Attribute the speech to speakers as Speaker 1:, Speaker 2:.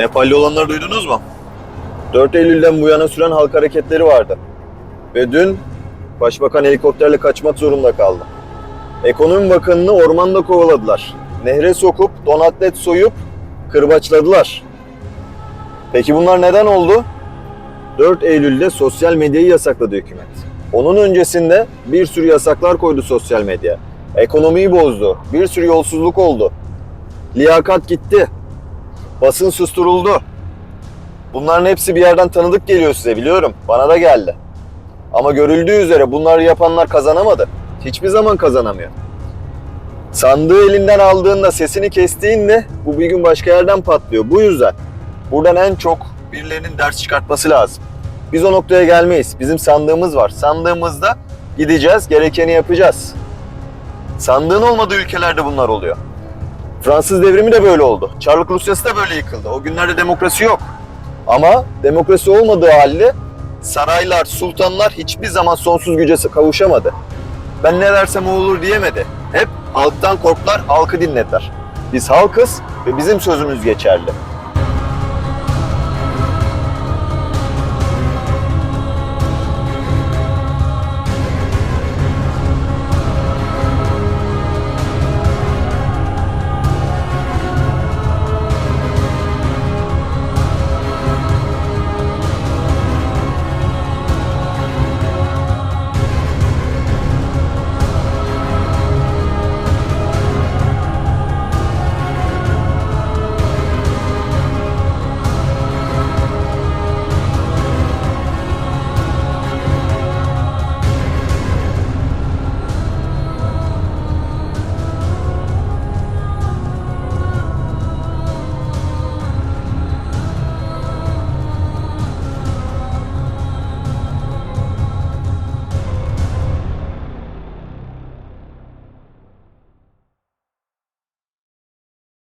Speaker 1: Nepalli olanları duydunuz mu? 4 Eylül'den bu yana süren halk hareketleri vardı. Ve dün Başbakan helikopterle kaçmak zorunda kaldı. Ekonomi Bakanı'nı ormanda kovaladılar. Nehre sokup, donatlet soyup, kırbaçladılar. Peki bunlar neden oldu? 4 Eylül'de sosyal medyayı yasakladı hükümet. Onun öncesinde bir sürü yasaklar koydu sosyal medya. Ekonomiyi bozdu. Bir sürü yolsuzluk oldu. Liyakat gitti. Basın susturuldu. Bunların hepsi bir yerden tanıdık geliyor size biliyorum. Bana da geldi. Ama görüldüğü üzere bunları yapanlar kazanamadı. Hiçbir zaman kazanamıyor. Sandığı elinden aldığında, sesini kestiğinde bu bir gün başka yerden patlıyor. Bu yüzden buradan en çok birilerinin ders çıkartması lazım. Biz o noktaya gelmeyiz. Bizim sandığımız var. Sandığımızda gideceğiz, gerekeni yapacağız. Sandığın olmadığı ülkelerde bunlar oluyor. Fransız devrimi de böyle oldu. Çarlık Rusyası da böyle yıkıldı. O günlerde demokrasi yok. Ama demokrasi olmadığı halde saraylar, sultanlar hiçbir zaman sonsuz güce kavuşamadı. Ben ne dersem o olur diyemedi. Hep halktan korktular, halkı dinlediler. Biz halkız ve bizim sözümüz geçerli.